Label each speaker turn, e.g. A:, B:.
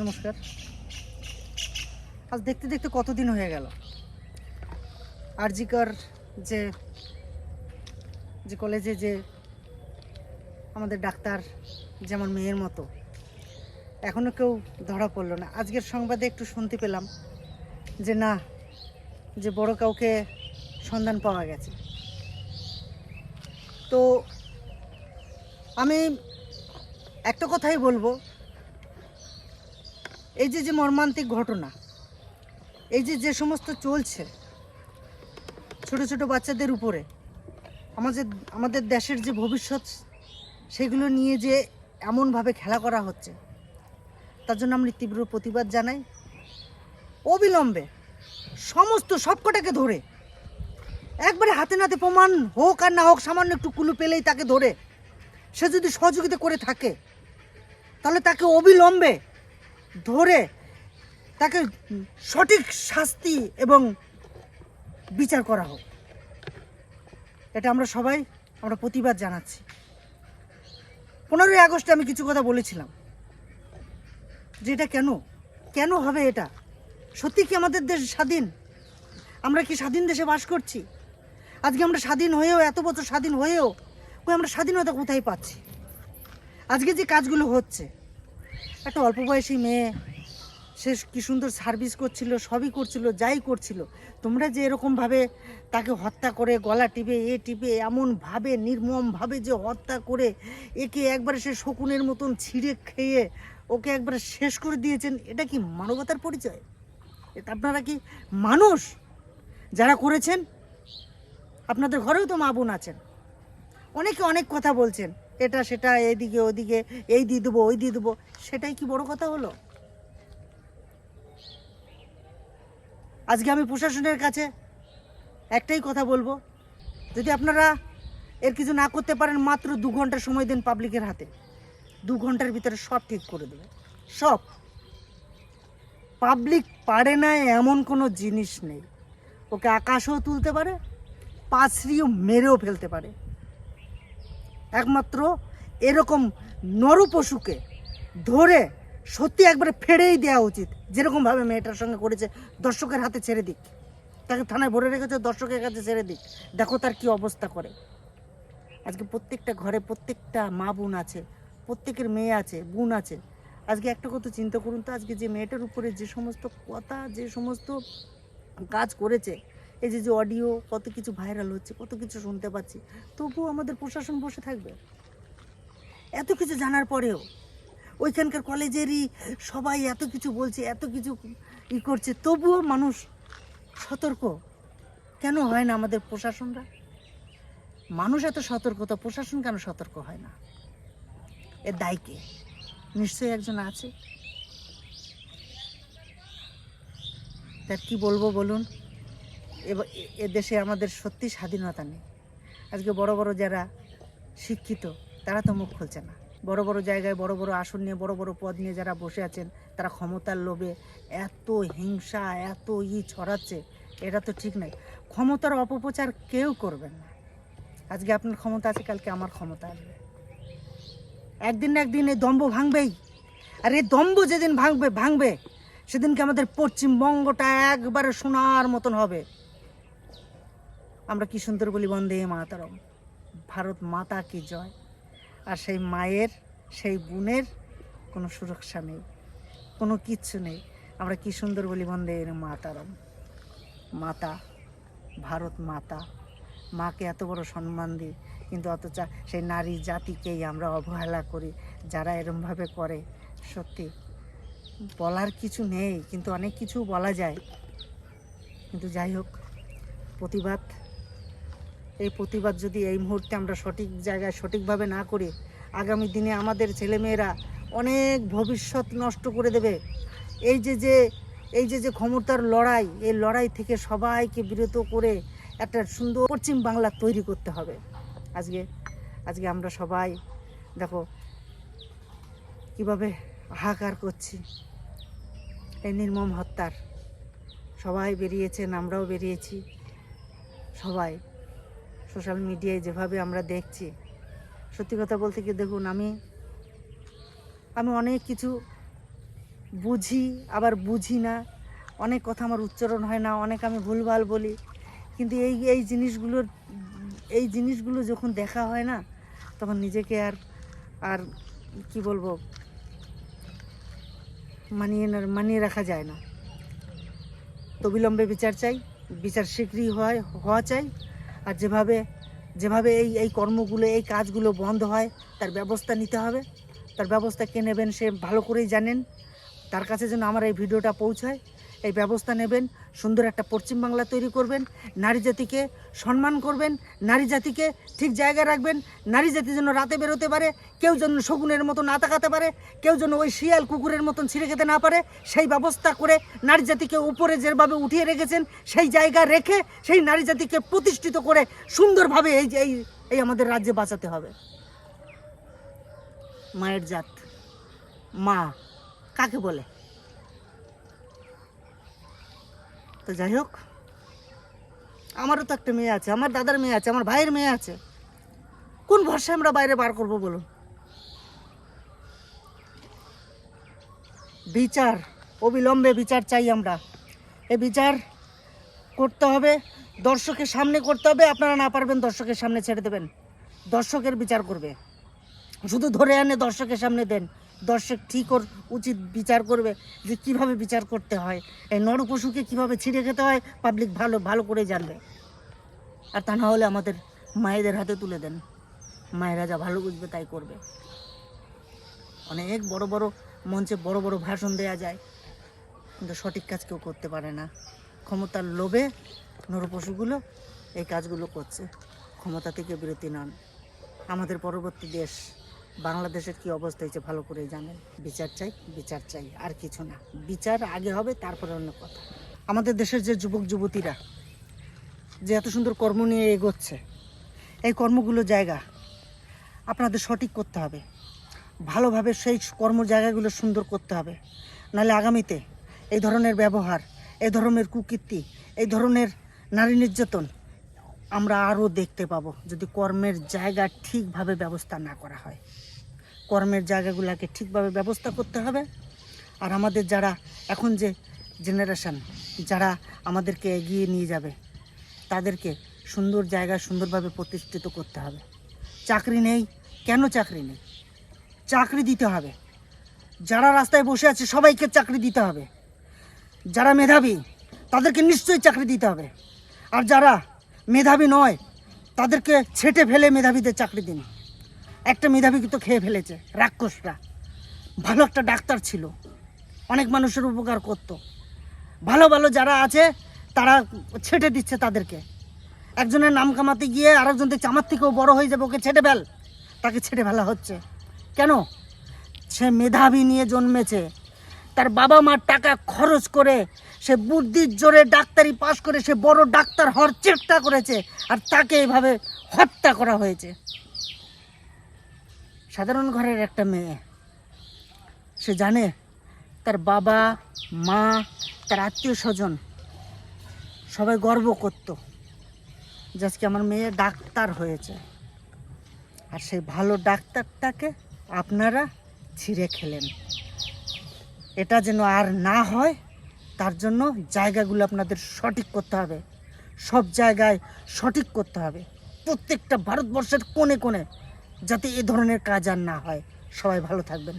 A: নমস্কার। আজ দেখতে দেখতে কতদিন হয়ে গেল? আরজিকর যে যে কলেজে যে আমাদের ডাক্তার যেমন মেয়ের মতো এখনও কেউ ধরা পড়ল না। আজকের সংবাদে একটু শুনতে পেলাম যে না, যে বড় কাউকে সন্ধান পাওয়া গেছে। তো আমি একটা কথাই বলব এই যে যে মর্মান্তিক ঘটনা, এই যে যে সমস্ত চলছে ছোট ছোট বাচ্চাদের উপরে, আমাদের আমাদের দেশের যে ভবিষ্যৎ, সেগুলো নিয়ে যে এমনভাবে খেলা করা হচ্ছে, তার জন্য আমি তীব্র প্রতিবাদ জানাই। অবিলম্বে সমস্ত সবকটাকে ধরে, একবারে হাতে নাতে প্রমাণ হোক আর না হোক, সামান্য একটু কুলু পেলেই তাকে ধরে, সে যদি সহযোগিতা করে থাকে, তাহলে তাকে অবিলম্বে ধরে তাকে সঠিক শাস্তি এবং বিচার করা হোক। এটা আমরা সবাই, আমরা প্রতিবাদ জানাচ্ছি। পনেরোই আগস্টে আমি কিছু কথা বলেছিলাম যে এটা কেন? কেন হবে এটা? সত্যি কি আমাদের দেশ স্বাধীন? আমরা কি স্বাধীন দেশে বাস করছি? আজকে আমরা স্বাধীন হয়েও, এত বছর স্বাধীন হয়েও আমরা স্বাধীনতা কোথায় পাচ্ছি? আজকে যে কাজগুলো হচ্ছে একটা অল্প বয়সী মেয়ে, সে কি সুন্দর সার্ভিস করছিল, সবই করছিল, যাই করছিল। তোমরা যে এরকমভাবে তাকে হত্যা করে, গলা টিপে, এ টিপে, এমনভাবে, নির্মমভাবে যে হত্যা করে, একে একবারে সে শকুনের মতন ছিঁড়ে খেয়ে ওকে একবার শেষ করে দিয়েছেন, এটা কি মানবতার পরিচয়? এটা আপনারা কি মানুষ? যারা করেছেন, আপনাদের ঘরেও তো মা বোন আছেন। অনেকে অনেক কথা বলছেন। এটা সেটা এদিকে ওদিকে, এই দিয়ে দেবো, ওই দিয়ে দেবো। সেটাই কি বড় কথা হলো? আজকে আমি প্রশাসনের কাছে একটাই কথা বলব। যদি আপনারা এর কিছু না করতে পারেন, মাত্র দু ঘণ্টা সময় দিন পাবলিকের হাতে। দু ঘণ্টার ভিতরে সব ঠিক করে দেবে সব। পাবলিক পারে না এমন কোনো জিনিস নেই। ওকে আকাশও তুলতে পারে, পাঁচড়িও মেরেও ফেলতে পারে। একমাত্র এরকম নরপশুকে ধরে সত্যি একবারে ফেড়েই দেওয়া উচিত। যেরকমভাবে মেয়েটার সঙ্গে করেছে, দর্শকের হাতে ছেড়ে দিক। তাকে থানায় ভরে রেখেছে, দর্শকের কাছে ছেড়ে দিক। দেখো তার কি অবস্থা করে। আজকে প্রত্যেকটা ঘরে প্রত্যেকটা মা বোন আছে, প্রত্যেকের মেয়ে আছে, বোন আছে। আজকে একটা কথা চিন্তা করুন তো, আজকে যে মেয়েটার উপরে যে সমস্ত কথা, যে সমস্ত কাজ করেছে এই যে যে অডিও কত কিছু ভাইরাল হচ্ছে, কত কিছু শুনতে পাচ্ছি, তবুও আমাদের প্রশাসন বসে থাকবে। এত কিছু জানার পরেও ওইখানকার কলেজেরই সবাই এত কিছু বলছে, এত কিছু ই করছে, তবুও মানুষ সতর্ক। কেন হয় না আমাদের প্রশাসনরা? মানুষ এত সতর্কতা প্রশাসন কেন সতর্ক হয় না? এর দায় কে? নিশ্চয়ই একজন আছে। তার কি বলব বলুন? এ- দেশে আমাদের সত্যি স্বাধীনতা নেই। আজকে বড় বড় যারা শিক্ষিত, তারা তো মুখ খুলছে না। বড় বড় জায়গায় বড় বড় আসন নিয়ে, বড় বড় পদ নিয়ে যারা বসে আছেন, তারা ক্ষমতার লোভে এত হিংসা, এত ই ছড়াচ্ছে, এটা তো ঠিক নাই ক্ষমতার অপপ্রচার কেউ করবেন না। আজকে আপনার ক্ষমতা আছে, কালকে আমার ক্ষমতা আসবে। একদিন না একদিন এই দম্ভ ভাঙবেই। আর এই দম্ভ যেদিন ভাঙবে ভাঙবে, সেদিনকে আমাদের পশ্চিমবঙ্গটা একবারে সোনার মতন হবে। আমরা কি সুন্দর বলি, বন্দে মাতারম। ভারত মাতা কি জয়? আর সেই মায়ের, সেই বোনের কোনো সুরক্ষা নেই, কোনো কিচ্ছু নেই। আমরা কি সুন্দর বলি, বন্দে মাতারম। মাতা, ভারত মাতা। মাকে এত বড় সম্মান দিই, কিন্তু অথচ সেই নারী জাতিকেই আমরা অবহেলা করি, যারা এরমভাবে করে। সত্যি, বলার কিছু নেই, কিন্তু অনেক কিছু বলা যায়। কিন্তু যাই হোক, প্রতিবাদ এই প্রতিবাদ যদি এই মুহূর্তে আমরা সঠিক জায়গায় সঠিকভাবে না করি, আগামী দিনে আমাদের ছেলেমেয়েরা অনেক ভবিষ্যৎ নষ্ট করে দেবে। এই যে যে, এই যে যে ক্ষমতার লড়াই, এই লড়াই থেকে সবাইকে বিরত করে একটা সুন্দর পশ্চিম বাংলা তৈরি করতে হবে। আজকে আজকে আমরা সবাই দেখো কীভাবে হাহাকার করছি। এই নির্মম হত্যার। সবাই বেরিয়েছেন, আমরাও বেরিয়েছি। সবাই সোশ্যাল মিডিয়ায় যেভাবে আমরা দেখছি, সত্যি কথা বলতে কি দেখুন, আমি আমি অনেক কিছু বুঝি, আবার বুঝি না। অনেক কথা আমার উচ্চারণ হয় না, অনেক আমি ভুলভাল বলি। কিন্তু এই এই জিনিসগুলোর এই জিনিসগুলো যখন দেখা হয় না, তখন নিজেকে আর আর কি বলব, মানিয়ে না- মানিয়ে রাখা যায় না। তো বিলম্বে বিচার চাই, বিচার শীঘ্রই হয়, হওয়া চাই। আর যেভাবে যেভাবে এই এই কর্মগুলো, এই কাজগুলো বন্ধ হয়, তার ব্যবস্থা নিতে হবে। তার ব্যবস্থা কে নেবেন সে ভালো করেই জানেন। তার কাছে যেন আমার এই ভিডিওটা পৌঁছায়। এই ব্যবস্থা নেবেন, সুন্দর একটা পশ্চিমবাংলা তৈরি করবেন, নারী জাতিকে সম্মান করবেন, নারী জাতিকে ঠিক জায়গায় রাখবেন, নারী জাতি যেন রাতে বেরোতে পারে, কেউ যেন শগুনের মতো না তাকাতে পারে, কেউ যেন ওই শিয়াল কুকুরের মতন ছিঁড়ে খেতে না পারে, সেই ব্যবস্থা করে নারী জাতিকে উপরে যেভাবে উঠিয়ে রেখেছেন, সেই জায়গা রেখে সেই নারী জাতিকে প্রতিষ্ঠিত করে সুন্দরভাবে এই এই এই আমাদের রাজ্যে বাঁচাতে হবে। মায়ের জাত, মা, কাকে বলে? তো যাই হোক, আমারও তো একটা মেয়ে আছে, আমার দাদার মেয়ে আছে, আমার ভাইয়ের মেয়ে আছে। কোন ভরসায় আমরা বাইরে বার করব বলুন? বিচার, অবিলম্বে বিচার চাই আমরা। এ বিচার করতে হবে, দর্শকের সামনে করতে হবে, আপনারা না পারবেন দর্শকের সামনে ছেড়ে দেবেন। দর্শকের বিচার করবে। শুধু ধরে আনে দর্শকের সামনে দেন। দর্শক ঠিক ওর উচিত বিচার করবে যে কীভাবে বিচার করতে হয়? এই নর পশুকে কীভাবে ছিঁড়ে খেতে হয় পাবলিক ভালো ভালো করে জানবে। আর তা না হলে আমাদের মায়েদের হাতে তুলে দেন। মায়েরা যা ভালো বুঝবে তাই করবে। অনেক বড় বড় মঞ্চে বড় বড় ভাষণ দেয়া যায়। কিন্তু সঠিক কাজ কেউ করতে পারে না। ক্ষমতার লোভে নরপশুগুলো এই কাজগুলো করছে। ক্ষমতা থেকে বিরতি নন। আমাদের পরবর্তী দেশ। বাংলাদেশের কি অবস্থা হয়েছে ভালো করে জানেন। বিচার চাই বিচার চাই, আর কিছু না। বিচার আগে হবে, তারপরে অন্য কথা। আমাদের দেশের যে যুবক, যুবতীরা যে এত সুন্দর কর্ম নিয়ে এগোচ্ছে, এই কর্মগুলো জায়গা আপনাদের সঠিক করতে হবে। ভালোভাবে সেই কর্ম জায়গাগুলো সুন্দর করতে হবে। নাহলে আগামীতে এই ধরনের ব্যবহার, এই ধরনের কুকীর্তি, এই ধরনের নারী নির্যাতন আমরা আরও দেখতে পাবো যদি কর্মের জায়গা ঠিকভাবে ব্যবস্থা না করা হয়। কর্মের জায়গাগুলোকে ঠিকভাবে ব্যবস্থা করতে হবে। আর আমাদের যারা এখন যে জেনারেশান যারা আমাদেরকে এগিয়ে নিয়ে যাবে, তাদেরকে সুন্দর জায়গা সুন্দরভাবে প্রতিষ্ঠিত করতে হবে। চাকরি নেই, কেন চাকরি নেই? চাকরি দিতে হবে। যারা রাস্তায় বসে আছে, সবাইকে চাকরি দিতে হবে। যারা মেধাবী, তাদেরকে নিশ্চয়ই চাকরি দিতে হবে। আর যারা মেধাবী নয়, তাদেরকে ছেটে ফেলে মেধাবীদের চাকরি দিন। একটা মেধাবীকে তো খেয়ে ফেলেছে, রাক্ষসরা। ভালো একটা ডাক্তার ছিল, অনেক মানুষের উপকার করত। ভালো ভালো যারা আছে, তারা ছেটে দিচ্ছে তাদেরকে। একজনের নাম কামাতে গিয়ে আরেকজন দেখছে আমার থেকেও বড় হয়ে যাবে, ওকে ছেটে ফেল। তাকে ছেটে ফেলা হচ্ছে। কেন? সে মেধাবী নিয়ে জন্মেছে তার বাবা মার টাকা খরচ করে, সে বুদ্ধির জোরে ডাক্তারি পাশ করে, সে বড় ডাক্তার হওয়ার চেষ্টা করেছে আর তাকে এভাবে হত্যা করা হয়েছে। সাধারণ ঘরের একটা মেয়ে, সে জানে তার বাবা, মা, তার আত্মীয় স্বজন সবাই গর্ব করত যে আজকে আমার মেয়ে ডাক্তার হয়েছে। আর সেই ভালো ডাক্তারটাকে আপনারা ছিঁড়ে খেলেন। এটা যেন আর না হয়, তার জন্য জায়গাগুলো আপনাদের সঠিক করতে হবে। সব জায়গায় সঠিক করতে হবে। প্রত্যেকটা ভারতবর্ষের কোণে কোণে যাতে এ ধরনের কাজ আর না হয়। সবাই ভালো থাকবেন।